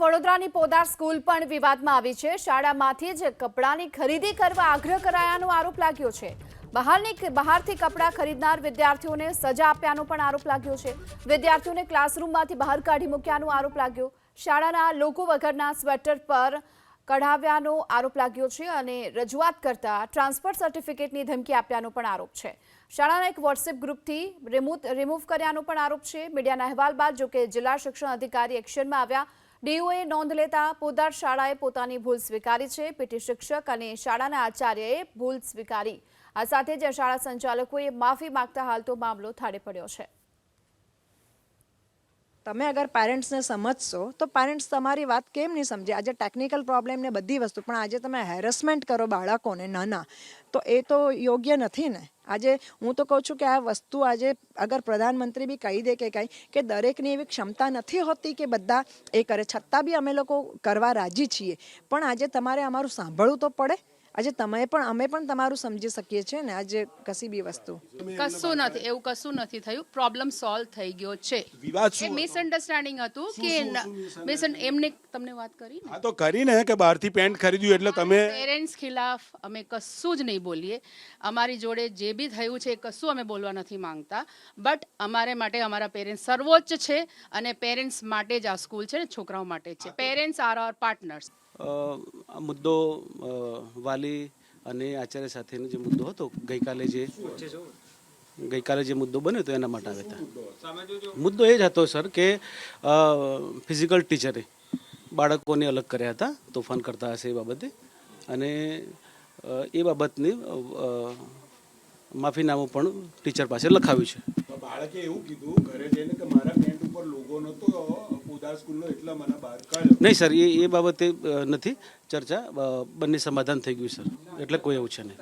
વડોદરાની પોદાર સ્કૂલ પણ વિવાદમાં આવી છે. શાળામાંથી જ કપડાની ખરીદી કરવા આગ્રહ કરાયાનો આરોપ લાગ્યો છે. બહારની બહારથી કપડાં ખરીદનાર વિદ્યાર્થીઓને સજા આપ્યાનો પણ આરોપ લાગ્યો છે. વિદ્યાર્થીઓને ક્લાસરૂમમાંથી બહાર કાઢી મૂક્યાનો આરોપ લાગ્યો. શાળાના લોકો વગરના સ્વેટર પર કઢાવ્યાનો આરોપ લાગ્યો છે અને રજૂઆત કરતા ટ્રાન્સફર સર્ટિફિકેટની ધમકી આપ્યાનો પણ આરોપ છે. શાળાના એક વોટ્સએપ ગ્રુપથી રિમૂવ રિમૂવ કર્યાનો પણ આરોપ છે. મીડિયાના અહેવાલ બાદ જોકે જિલ્લા શિક્ષણ અધિકારી એક્શનમાં આવ્યા ડીઓએ નોંધ લેતા પોદાર શાળાએ પોતાની ભૂલ સ્વીકારી છે. પીટી શિક્ષક અને શાળાના આચાર્યએ ભૂલ સ્વીકારી. આ સાથે જ શાળા સંચાલકોએ માફી માંગતા હાલ તો મામલો થાળે પડ્યો છે. તમે અગર પેરેન્ટ્સને સમજશો, તો પેરેન્ટ્સ તમારી વાત કેમ નહીં સમજે? આજે ટેકનિકલ પ્રોબ્લેમ ને બધી વસ્તુ, પણ આજે તમે હેરેસમેન્ટ કરો બાળકોને નાના, તો એ તો યોગ્ય નથી ને? આજે હું તો કહું છું કે આ વસ્તુ આજે અગર પ્રધાનમંત્રી બી કહી દે કે કંઈ, કે દરેકની એવી ક્ષમતા નથી હોતી કે બધા એ કરે. છતાં બી અમે લોકો કરવા રાજી છીએ. પણ આજે તમારે અમારું સાંભળવું તો પડે. આજે તમે પણ અમે પણ તમારું સમજી શકીએ છીએ ને આજે કશી બી વસ્તુ. કશું નથી એવું કશું નથી થયું. પ્રોબ્લેમ સોલ્વ થઈ ગયો છે. એ મિસઅન્ડરસ્ટેન્ડિંગ હતું? કે મિસ એમને તમને વાત કરી હા તો કરીને કે બહારથી પેન્ટ ખરીદ્યું એટલે તમે પેરેન્ટ્સ ખિલાફ અમે કશું જ નહીં બોલીએ. અમારી જોડે જે બી થયું છે એ કશું અમે બોલવા નથી માંગતા. બટ અમારે માટે અમારા પેરેન્ટ્સ સર્વોચ્ચ છે અને પેરેન્ટ્સ માટે જ આ સ્કૂલ છે ને છોકરાઓ માટે છે. પેરેન્ટ્સ આર આર પાર્ટનર્સ આ મુદ્દો વાલી અને આચાર્ય સાથેનો જે મુદ્દો હતો, ગઈકાલે જે ગઈકાલે જે મુદ્દો બન્યો હતો, એના માટે આવ્યા હતા. મુદ્દો એ જ હતો, સર, કે ફિઝિકલ ટીચરે બાળકોને અલગ કર્યા હતા, તોફાન કરતા હશે એ બાબતે. અને એ બાબતની માફીનામું પણ ટીચર પાસે લખાવ્યું છે. બાળકે એવું કીધું, ઘરે જઈને કે મારા પેન્ટ ઉપર લોગો નતો નહીં, સર, એ એ બાબતે નથી ચર્ચા. બંને સમાધાન થઈ ગયું, સર. એટલે કોઈ એવું છે નહીં.